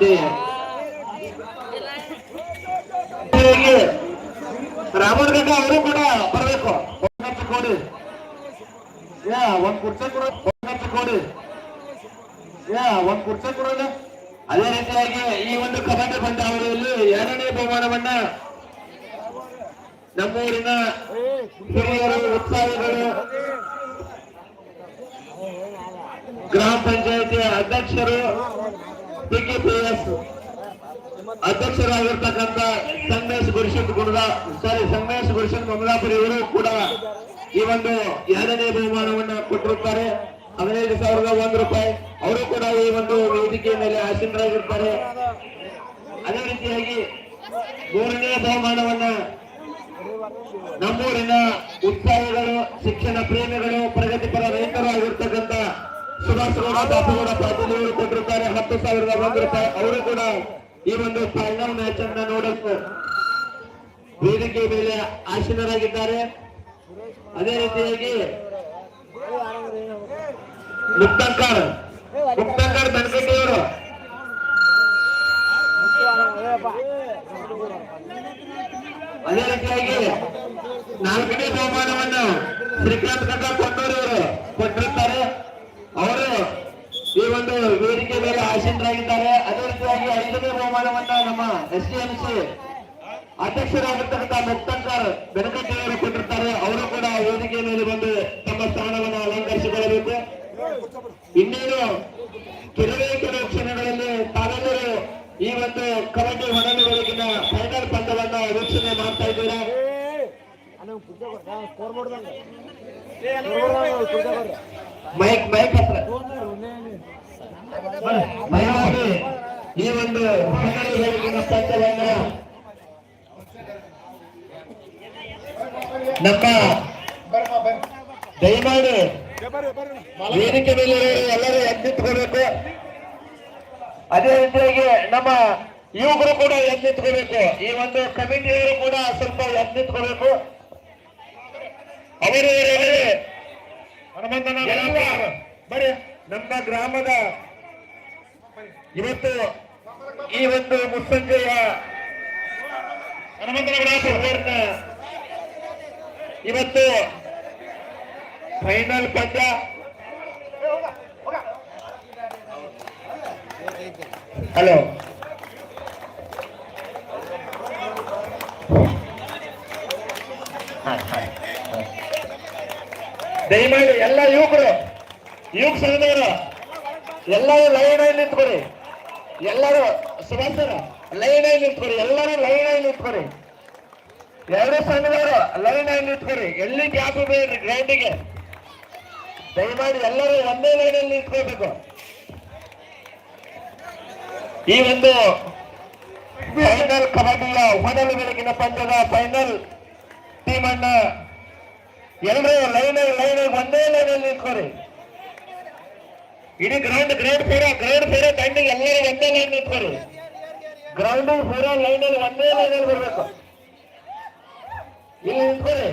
ಕಬಡ್ಡಿ ರಾಮನಗಡ್ಡ ಅವರು ಕೂಡ ಬರಬೇಕು. ಕೊಡಿ ಯಾ, ಒಂದ್ ಕೂಡ. ಒಂದತ್ತು ಕೊಡಿ ಯಾ, ಒಂದ್ ಕುರ್ಚಿ ಕೊಡೋಣ ಅದೇ ರೀತಿಯಾಗಿ ಈ ಒಂದು ಕಬಡ್ಡಿ ಪಂದ್ಯಾವಳಿಯಲ್ಲಿ ಎರಡನೇ ಬಹುಮಾನವನ್ನ ನಮ್ಮೂರಿನ ಹಿರಿಯರು, ಉತ್ಸಾಹಿಗಳು, ಗ್ರಾಮ ಪಂಚಾಯತಿ ಅಧ್ಯಕ್ಷರು ಪಿಕೆಪಿಎಸ್ ಅಧ್ಯಕ್ಷರಾಗಿರ್ತಕ್ಕಂಥ ಸಂಗಮೇಶ್ ಗುರುಶಿತ್ ಗುಣದ ಸಾರಿ ಸಂಗಮೇಶ್ ಗುರುಶಿತ್ ಮಮಲಾಪುರಿ ಇವರು ಕೂಡ ಈ ಒಂದು ಎರಡನೇ ಬಹುಮಾನವನ್ನು ಕೊಟ್ಟಿರುತ್ತಾರೆ. ಹದಿನೈದು ಸಾವಿರದ ಒಂದು ರೂಪಾಯಿ. ಅವರು ಕೂಡ ಈ ಒಂದು ವೇದಿಕೆಯ ಮೇಲೆ ಆಸೀನರಾಗಿರ್ತಾರೆ. ಅದೇ ರೀತಿಯಾಗಿ ಮೂರನೇ ಬಹುಮಾನವನ್ನ ನಮ್ಮೂರಿನ ಉತ್ಸಾಹಿಗಳು, ಶಿಕ್ಷಣ ಪ್ರೇಮಿಗಳು, ಪ್ರಗತಿಪರ ರೈತರು ಆಗಿರ್ತಕ್ಕಂಥ ಸುಭಾಷ್ ಗೌಡ ಬಾಪುಗೌಡ ಪಾಟೀಲ್ ಕೊಟ್ಟಿರುತ್ತಾರೆ ಹತ್ತು ಸಾವಿರದ ಒಂದು ರೂಪಾಯಿ. ಅವರು ಕೂಡ ಈ ಒಂದು ಫೈನಲ್ ಮ್ಯಾಚ್ ಅನ್ನ ನೋಡಕ್ಕೆ ವೇದಿಕೆ ಮೇಲೆ ಆಸೀನರಾಗಿದ್ದಾರೆ. ಅದೇ ರೀತಿಯಾಗಿ ಮುಕ್ತಂಕರ್ ಮುಕ್ತಂಕರ್ ಬೆನಕಟ್ಟಿ ಅವರು. ಅದೇ ರೀತಿಯಾಗಿ ನಾಲ್ಕನೇ ಬಹುಮಾನವನ್ನು ಶ್ರೀಕಾಂತ್ ಕಟ್ಟ ಕೊಂಡೂರು ಅವರು ಕೊಟ್ಟಿರುತ್ತಾರೆ ಅವರು ಈ ಒಂದು ವೇದಿಕೆ ಮೇಲೆ ಆಸೀನರಾಗಿದ್ದಾರೆ. ಅದೇ ರೀತಿಯಾಗಿ ಐದನೇ ಬಹುಮಾನವನ್ನ ನಮ್ಮ ಎಸ್ ಡಿ ಎಂ ಸಿ ಅಧ್ಯಕ್ಷರಾಗಿರ್ತಕ್ಕಂಥ ಮುಕ್ತಂಕರ್ ಬೆನಕಟ್ಟೆಯವರು ಕೊಟ್ಟಿರ್ತಾರೆ. ಅವರು ಕೂಡ ವೇದಿಕೆ ಮೇಲೆ ಬಂದು ತಮ್ಮ ಸ್ಥಾನವನ್ನು ಅಲಂಕರಿಸಿಕೊಳ್ಳಬೇಕು. ಇನ್ನೇನು ಕೆಲವೇ ಕೆಲವು ಕ್ಷಣಗಳಲ್ಲಿ ತಾವೆಲ್ಲರೂ ಈ ಒಂದು ಕಬಡ್ಡಿ ಒಡನೆಗಳಿಗಿನ ಫೈನಲ್ ಪಂದ್ಯವನ್ನ ವೀಕ್ಷಣೆ ಮಾಡ್ತಾ ಇದ್ದೀರಾ? ಮೈಕ್ ಮೈಕ್ ಹತ್ರ. ಮಹಿಳಾಗಿ ಈ ಒಂದು ನಮ್ಮ ದಯಮಾಡಿ ವೇದಿಕೆ ಮೇಲೆ ಎಲ್ಲರೂ ಎದ್ದಿಟ್ಕೋಬೇಕು. ಅದೇ ರೀತಿಯಾಗಿ ನಮ್ಮ ಯುವಕರು ಕೂಡ ಎದ್ದಿಟ್ಕೋಬೇಕು. ಈ ಒಂದು ಕಮಿಟಿಯವರು ಕೂಡ ಸ್ವಲ್ಪ ಎದ್ದಿಟ್ಕೋಬೇಕು. ಅವರು ಎಲ್ಲ ಬರೀ ನಮ್ಮ ಗ್ರಾಮದ ಇವತ್ತು ಈ ಒಂದು ಮುಸ್ಸಂಜೆಯ ಹನುಮಂತನ ಇವತ್ತು ಫೈನಲ್ ಪಂದ್ಯ. ಹಲೋ. ದಯಮಾಡಿ ಎಲ್ಲ ಯುವಕರು, ಯುವಕ ಸಂಘದವರು, ಎಲ್ಲರೂ ಲೈನ್ ಆಗಿ ನಿಂತ್ಕೊರಿ ಎಲ್ಲರೂ ಸುಭಾಷರು ಲೈನ್ ಆಗಿ ನಿಂತ್ಕೊರಿ ಎಲ್ಲರೂ ಲೈನ್ ಆಗಿ ನಿಂತ್ಕೊರಿ ಎರಡು ಸಂಘದವರು ಲೈನ್ ಆಗಿ ನಿಂತ್ಕೊರಿ ಎಲ್ಲಿ ಗ್ಯಾಪ್ ಬೇಡ್ರಿ ಗ್ರೌಂಡಿಗೆ ದಯಮಾಡಿ ಎಲ್ಲರೂ ಒಂದೇ ಲೈನ್ ಅಲ್ಲಿ ನಿಂತ್ಕೋಬೇಕು ಈ ಒಂದು ಫೈನಲ್ ಕಬಡ್ಡಿಯ ಮೊದಲ ಬೆಳಗಿನ ಪಂದ್ಯದ ಫೈನಲ್ ಟೀಮ್ ಅನ್ನ ಎಲ್ಲರೂ ಲೈನ್ ಲೈನ್ ಒಂದೇ ಲೈನ್ ಅಲ್ಲಿ ನಿಂತ್ಕೊರಿ ಇಡೀ ಗ್ರೌಂಡ್ ಗ್ರೌಂಡ್ ಫೇರ ಗ್ರೌಂಡ್ ಫೇರ ದಂಡಿಗೆ ಎಲ್ಲರೂ ಒಂದೇ ಲೈನ್ ನಿಂತ್ಕೊರಿ ಗ್ರೌಂಡ್ ಫೇರ ಲೈನ್ ಅಲ್ಲಿ ಒಂದೇ ಲೈನ್ ಅಲ್ಲಿ ಬರ್ಬೇಕು ಇಲ್ಲಿ ನಿಂತ್ಕೊರಿ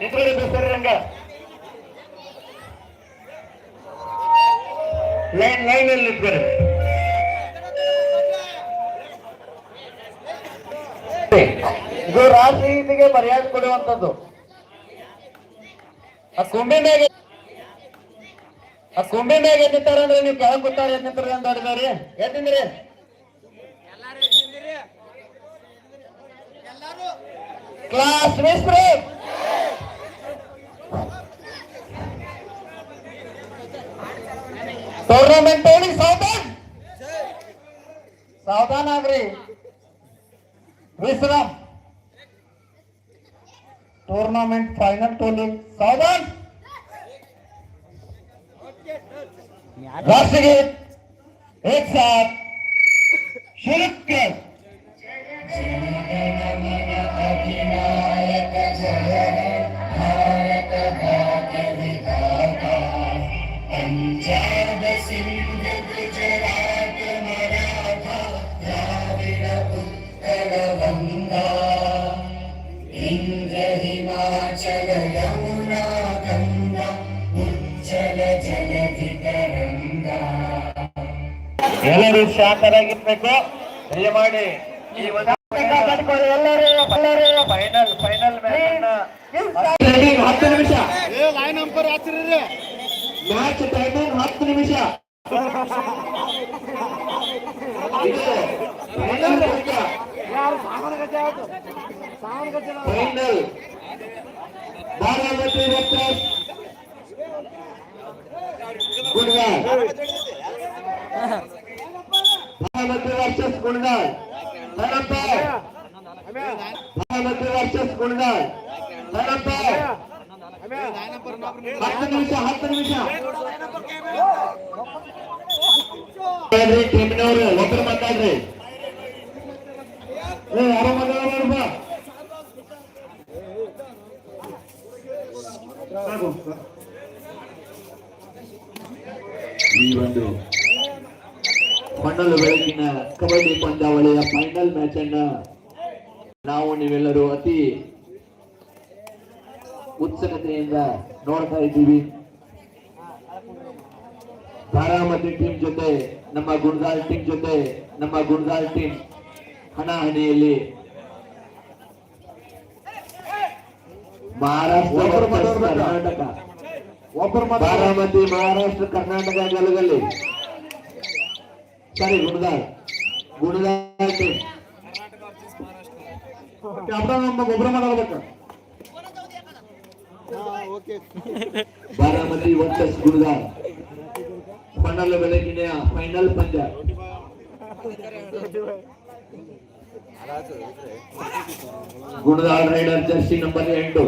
ನಿಂತ್ಕೊರಿ ಬೇಸರ ರಂಗ ಲೈನ್ ಲೈನ್ ಅಲ್ಲಿ ನಿಂತ್ಕೊರಿ ಇದು ರಾಜನೀತಿಗೆ ಮರ್ಯಾದೆ ಕೊಡುವಂತದ್ದು ಆ ಕುಂಬೆ ಮ್ಯಾಗ ಆ ಕುಂಬೆ ಮ್ಯಾಗ ಎದ್ದಿತ್ತಾರ ಅಂದ್ರೆ ನೀವು ಕೆಳಗೆ ಕೂತಾರ ಎದ್ದಿರ್ತಾರೆ ಅಂತ ಹೇಳಿದಾರಿ ಎದ್ದಿಂದ್ರಿ ಕ್ಲಾಸ್ ಮಿಸ್ ಬ್ರೇಕ್ ಟೂರ್ನಮೆಂಟ್ ಸಾವಧಾನ. ಸಾವಧಾನ ಆಗ್ರಿ. ವಿಶ್ರಾಮ್. टूर्नामेंट फाइनल टोली सावधान राष्ट्रगीत एक साथ शुरू कर। ಎಲ್ಲರೂ ಶಾಂತರಾಗಿರ್ಬೇಕು ದಯಮಾಡಿ ಈ ಒಂದು ಎಲ್ಲರೂ ಫೈನಲ್ ಫೈನಲ್ ಟೈಮಿಂಗ್ ಹತ್ತು ನಿಮಿಷ. ಲೈನ್ ಅಂಪರ್ ಹತ್ತಿರ ಮ್ಯಾಚ್ ಟೈಮಿಂಗ್ ಹತ್ತು ನಿಮಿಷ. Final final Baramati versus Baramati versus ಗುಣಗಾಲ್ ಏನಪ್ಪ ಬಾರಾಮತಿ ವರ್ಸಸ್ ಗುಣಗಾಲ್ ಏನಪ್ಪ ಹತ್ತು ನಿಮಿಷ ಹತ್ತು ನಿಮಿಷ ಹೇಳ್ರಿ ಟೀಮಿನವ್ರು ಒಬ್ಬರು ಮಾತಾಡ್ರಿ ಏ ಯಾರೋ ಮಾತಾಡೋರು ಬಾ ಈ ಒಂದು ಮಂಡಲ ಬೆಳಗಿನ ಕಬಡ್ಡಿ ಪಂದ್ಯಾವಳಿಯ ಫೈನಲ್ ಮ್ಯಾಚ್ ಅನ್ನ ನಾವು ನೀವೆಲ್ಲರೂ ಅತಿ ಉತ್ಸುಕತೆಯಿಂದ ನೋಡ್ತಾ ಇದ್ದೀವಿ. ಬಾರಾಮತಿ ಟೀಮ್ ಜೊತೆ ನಮ್ಮ ಗುಂಡಾಲ್ ಟೀಮ್ ಜೊತೆ ನಮ್ಮ ಗುಂಡಾಲ್ ಟೀಮ್ ಹಣಾಹಣಿಯಲ್ಲಿ ಮಹಾರಾಷ್ಟ್ರ ಕರ್ನಾಟಕ. ಬಾರಾಮತಿ ಮಹಾರಾಷ್ಟ್ರ ಕರ್ನಾಟಕ ಗೆಲುವಲ್ಲಿ ಸರಿ ಗುಣಗಾಲ್ ಗುಣಗಾಲ್ ಟೀಮ್ ಕ್ಯಾಪ್ಟನ್ ನಮ್ಮ ಒಬ್ಬರು ಮಾಡಬೇಕು okay Baramati versus Gunagal final ಬೆಳಗಿನ ಫೈನಲ್ ಪಂದ್ಯ ಗುಣಗಾಲ್ ರೈಡರ್ ಜರ್ಸಿ ನಂಬರ್ ಎಂಟು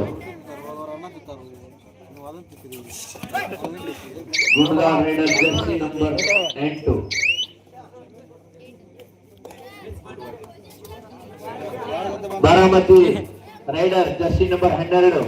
ಗುಣಗಾಲ್ ರೈಡರ್ ಜರ್ಸಿ ನಂಬರ್ ಎಂಟು ಬಾರಾಮತಿ ರೈಡರ್ ಜರ್ಸಿ ನಂಬರ್ ಹನ್ನೆರಡು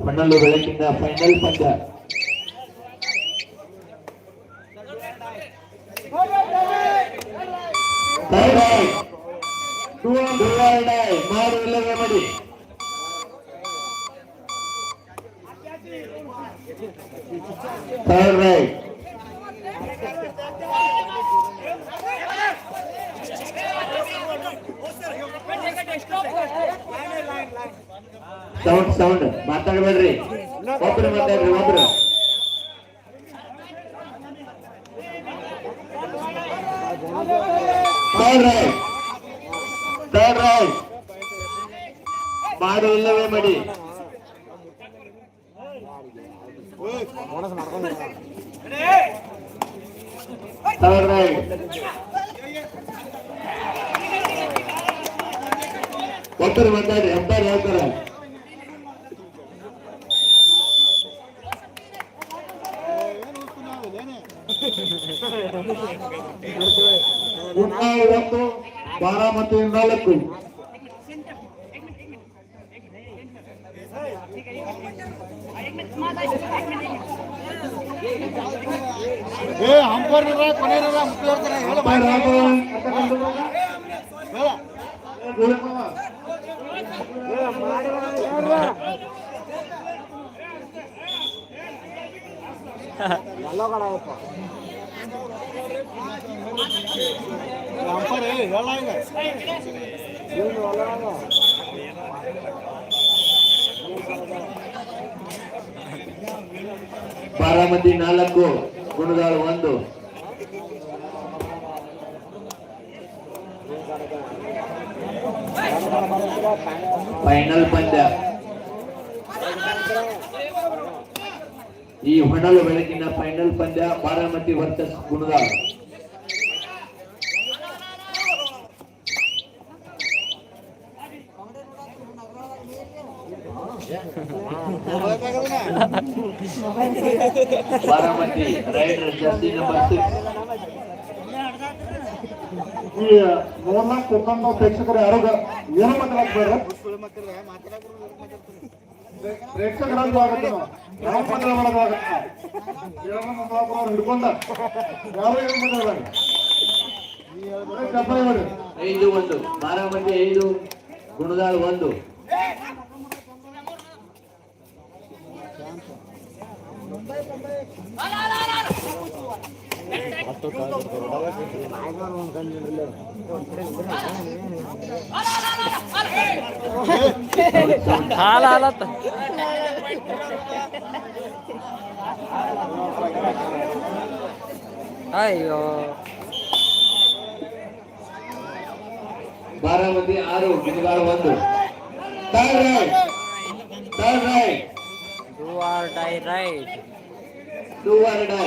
ಮಣ್ಣಲ್ಲು ಬೆಳಕಿನ ಫೈನಲ್ ಪಂದ್ಯ மாடு இல்லவே மடி ஒருத்தர் வந்தாரு எப்பாரு ஏற்கிறார் ಬಾರಾಮತಿ ನಾಲ್ಕು ಏ ಹಂಪರ್ ಕೊನೆ ಮುಖ್ಯ ಹೇಳ್ತಾರೆ ಹೇಳ ಹಂಪರ್ ಹೇಳ ಈಗ ಬಾರಾಮತಿ ನಾಲ್ಕು ಗುಣಗಾಳು ಒಂದು ಫೈನಲ್ ಪಂದ್ಯ ಈ ಹೊನಲು ಬೆಳಕಿನ ಫೈನಲ್ ಪಂದ್ಯ ಬಾರಾಮತಿ ವರ್ಸಸ್ ಗುಣದ Baramati raider jersey number six ಈ ಮೂರ್ನಾಲ್ಕು ಪ್ರೇಕ್ಷಕರು ಯಾರು ಏನು ಪ್ರೇಕ್ಷಕರಲ್ಲಿ ಆಗುತ್ತೆ ಯಾವ ಮಾತಾಡೋದು ಆಗುತ್ತೆ ಅವ್ರು ಹಿಡ್ಕೊಂಡ ಯಾರು ಏನು ಮಾತಾಡಬೇಡ ಚಪ್ಪಾಳೆ ಮಾಡಿ ಐದು ಒಂದು ಬಾರಾಮತಿ ಐದು ಗುಣದಾಳ್ ಒಂದು ಹಾಲ ಹಾಲತ್ತ ಅಯ್ಯೋ ಬಾರಾಮತಿ ಆರು ಗುಣದಾಳ್ ಒಂದು third raid third raid do or die raid do or die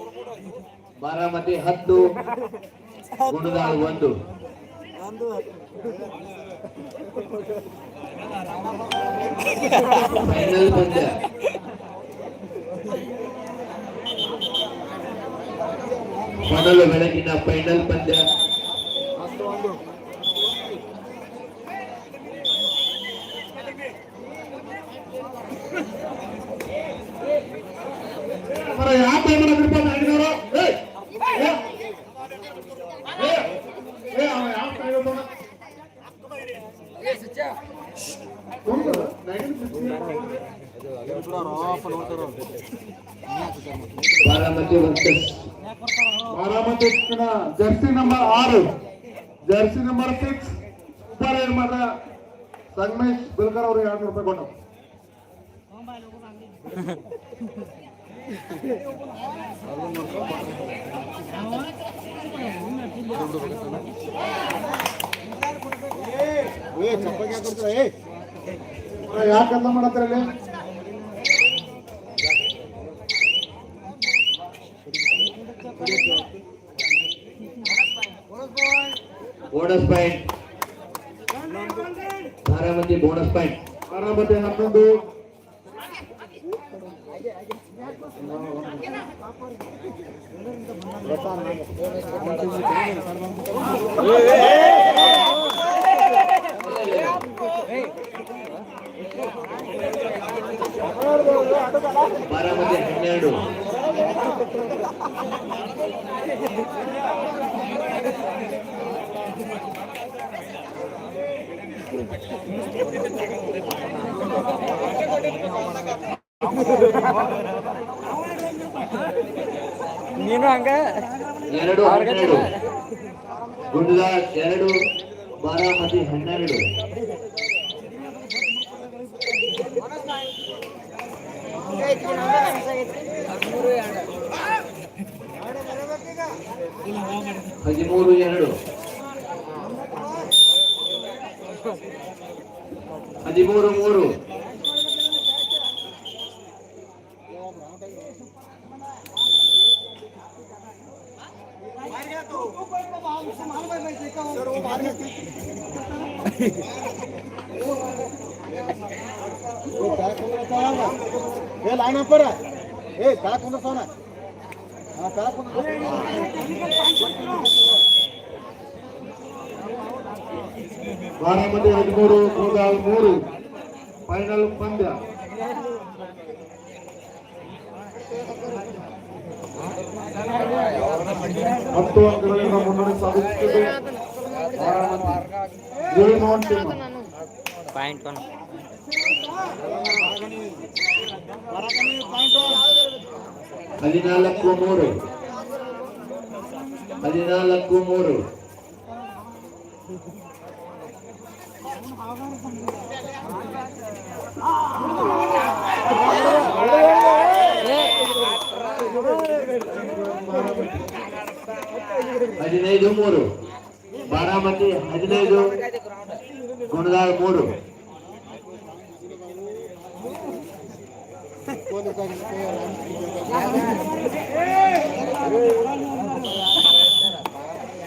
Baramati ಹತ್ತು ಗುಣದಾಳ್ ಒಂದು. ಫೈನಲ್ ಪಂದ್ಯ. ಮೊದಲು ಬೆಳಗಿನ ಫೈನಲ್ ಪಂದ್ಯ. ಯಾವ ಬಾರಾಮತಿ ಜರ್ಸಿ ನಂಬರ್ ಆರು ಜರ್ಸಿ ನಂಬರ್ ಸಿಕ್ಸ್ ಸೂಪರ್ ಏನ್ ಮಾಡ್ರ ಸಂಗಮೇಶ್ ಬಿಲ್ಕರ್ ಅವರು ಎರಡು ರೂಪಾಯಿ ಕೊಟ್ಟು ಯಾಕಂತ ಮಾಡತ್ತರ ಇಲ್ಲಿ bonus point Baramati bonus point Baramati ಹನ್ನೊಂದು ಬಾರಾಮತಿ ಹನ್ನೆರಡು ನೀನು ಹಂಗ? ಎರಡು ಹನ್ನೆರಡು. ಗುಂಡ್ಲಾಲ್ ಎರಡು ಬಾರಾಮತಿ ಹನ್ನೆರಡು. ಹದಿಮೂರು ಎರಡು. ಹದಿಮೂರು ಮೂರು ಏ ಲೈನ್ ಅಪ್ಪರ ಏ ಕಾಕ್ ಕುಂದ್ರ ಸೋನ ಹಾ ಕಾಕ್ ಕುಂದ್ರ ಬಾರಾಮತಿ ಹದಿಮೂರು ಮೂರು ಮೂರು ಫೈನಲ್ ಪಂದ್ಯ ಹತ್ತು ಅಂಕಗಳಿಂದ ಮುನ್ನಡೆ ಸಾಧಿಸುತ್ತದೆ ಬಾರಾಮತಿ ಏಳು ಮೌಂಟ್ ಟೀಮ್ ಪಾಯಿಂಟ್ ಒನ್ ಹದಿನಾಲ್ಕು ಮೂರು ಹದಿನಾಲ್ಕು ಮೂರು ಹದಿನೈದು ಮೂರು ಬಾರಾಮತಿ ಹದಿನೈದು ಗುಣದಾಳ್ ಮೂರು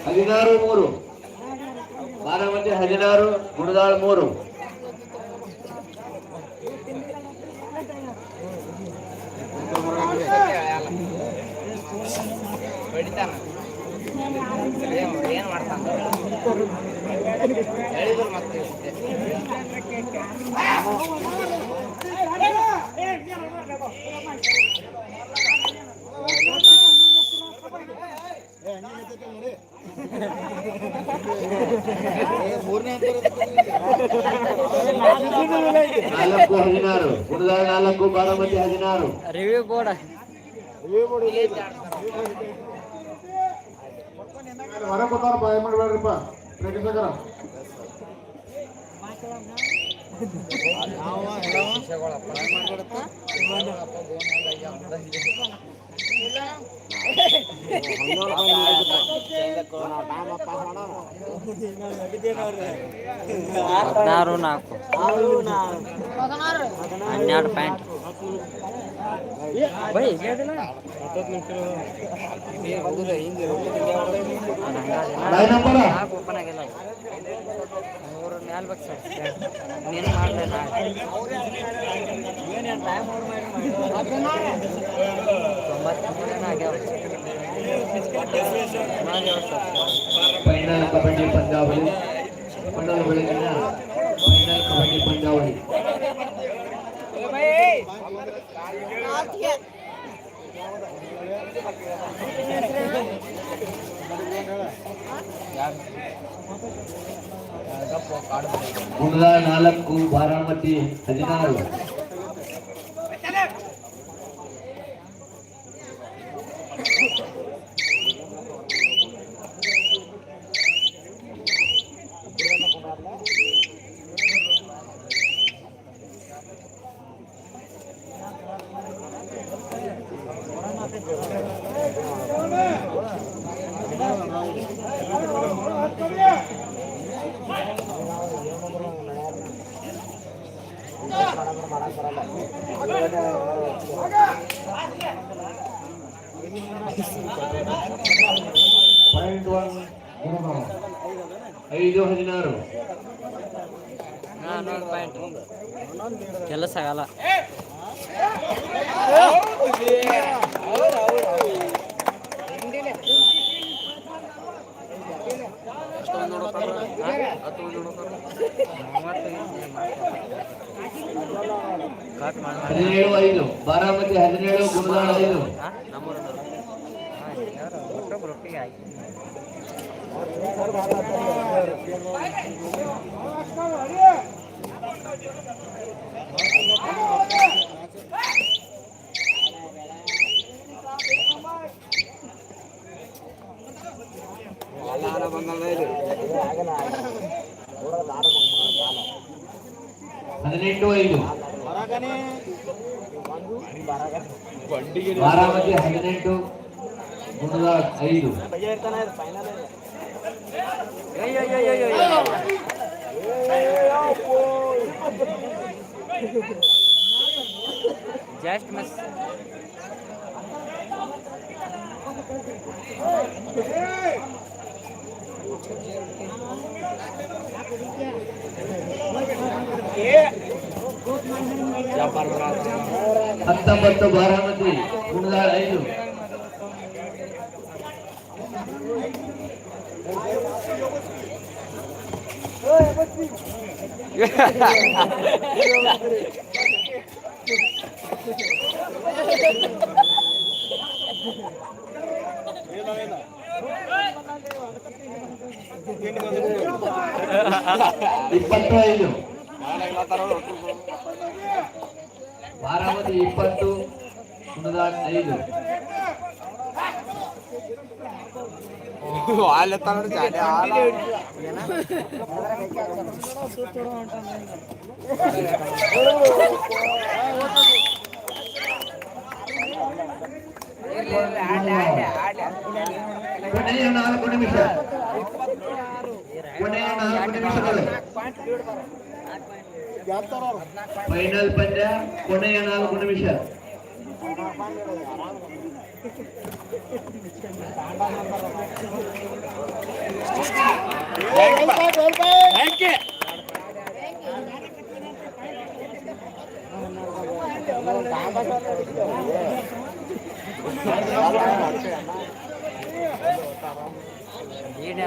ಹದಿನಾರು ಮೂರು ಬಾರಾಮತಿ ಹದಿನಾರು ಗುಣದಾಳ್ ಮೂರು. ಏನ್ ಮಾಡ್ತಾನ? ಹದಿನಾರು ಗುಣದಾಳ್ ನಾಲ್ಕು ಬಾರಾಮತಿ ಹದಿನಾರು ರಿವ್ಯೂ ಬೋರ್ಡ್ ಹೊರ ಕೂತಾರ ಬಾಯ್ ಮಾಡಬೇಡ್ರಿಪ್ಪ ಪ್ರೇಕ್ಷಕರ ಹದಿನಾರು ನಾಲ್ಕು ಹನ್ನೆರಡು point by line number open ಆಗಿಲ್ಲ ಮೂರು ಮ್ಯಾಲ್ ಬೇಕು ಸರ್ ನೀನು ಮಾಡಲೇ ತೊಂಬತ್ಮೂರನೇ ಆಗ್ಯಾವ ಮಾಡ್ಯಾವ ಸರ್ ಫೈನಲ್ ಕಬಡ್ಡಿ ಪಂದ್ಯಾವಳಿ ಮಂಡಲ ಬೆಳಗಿನ ಫೈನಲ್ ಕಬಡ್ಡಿ ಪಂದ್ಯಾವಳಿ ಗುಣದಾಳ್ ನಾಲ್ಕು ಬಾರಾಮತಿ ಹದಿನಾರು ಐದು ಹದಿನಾರು. ಕೆಲಸ ಆಗಲ್ಲ. ಹದಿನೇಳು ಐದು. ಬಾರಾಮತಿ ಹದಿನೇಳು ಗುಣದಾಳ್ ಐದು. పన్నెండు ఐదు. బారామతి పన్నెండు మూడు ఐదు. ಐದು ಬಾರಾಮತಿ ಹದಿನೆಂಟು ಗುಣದಾಳ್ ಐದು ಜಸ್ಟ್ ಮಿಸ್ ಹತ್ತೊಂಬತ್ತು ಬಾರಾಮತಿ ಗುಣದಾಳ್ ಐದು ಇಪ್ಪತ್ತು ಐದು ಬಾರಾಮತಿ ಇಪ್ಪತ್ತು ಗುಣದಾಳ್ ಐದು ಕೊನೆಯ ನಾಲ್ಕು ನಿಮಿಷ ಕೊನೆಯ ನಾಲ್ಕು ನಿಮಿಷಗಳು ಫೈನಲ್ ಪಂದ್ಯ ಕೊನೆಯ ನಾಲ್ಕು ನಿಮಿಷ ఈడే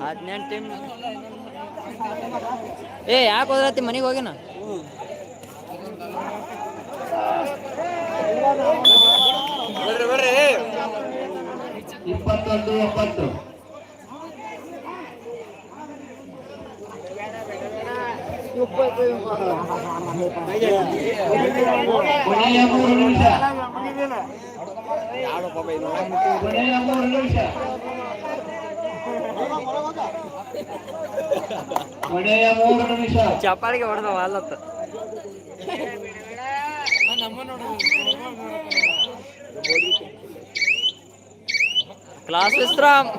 ಹದಿನೆಂಟು ಟೀಮ್ ಏ ಯಾಕೆ ಹೋದ್ರತಿ? ಮನೆಗೆ ಹೋಗಿನ? ಇಪ್ಪತ್ತೊಂದು ಒಂಬತ್ತು. ಕೊನೆಯ ಮೂರು ನಿಮಿಷ. ಕೊನೆಯ ಮೂರು ನಿಮಿಷ. ಕೊನೆಯ ಮೂರು ನಿಮಿಷ ಚಪ್ಪಾಳಿಗೆ ಹೊಡೆದ ವಾಲತ್ತ ಕ್ಲಾಸ್ ವಿಶ್ರಾಮ್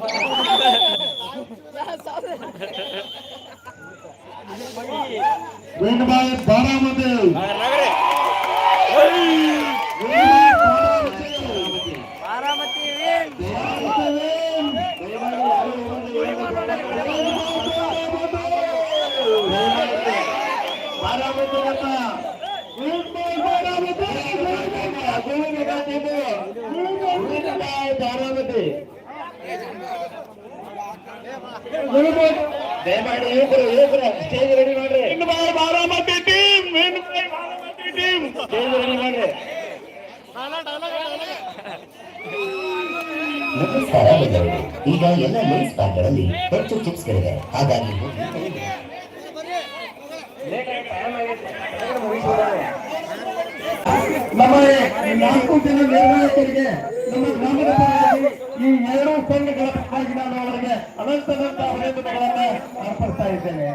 ವಿನ್ ಬಾರಾಮತಿ ದಯಮಾಡಿ ಯುವಕರು ಯುವಕರು ಸ್ಟೇಜ್ ರೆಡಿ ಮಾಡ್ರಿ Baramati team Baramati team stage ready ಮಾಡ್ರಿ ಈಗ ಎಲ್ಲ ಲೇಸ್ ಪಾರ್ಕ್ಗಳಲ್ಲಿ ಹೆಚ್ಚು ಚಿಪ್ಸ್ಗಳಿವೆ ಹಾಗಾಗಿ. ನಮ್ಮ ನಾಲ್ಕು ಜನ ನಿರ್ವಾಹಕರಿಗೆ ನಮ್ಮ ಗ್ರಾಮದ ಈ ಎರಡು ಸಂಘಗಳ ಪರವಾಗಿ ನಾನು ಅವರಿಗೆ ಅನಂತ ಅನಂತ ಅಭಿನಂದನೆಗಳನ್ನು ಅರ್ಪಿಸ್ತಾ ಇದ್ದೇನೆ.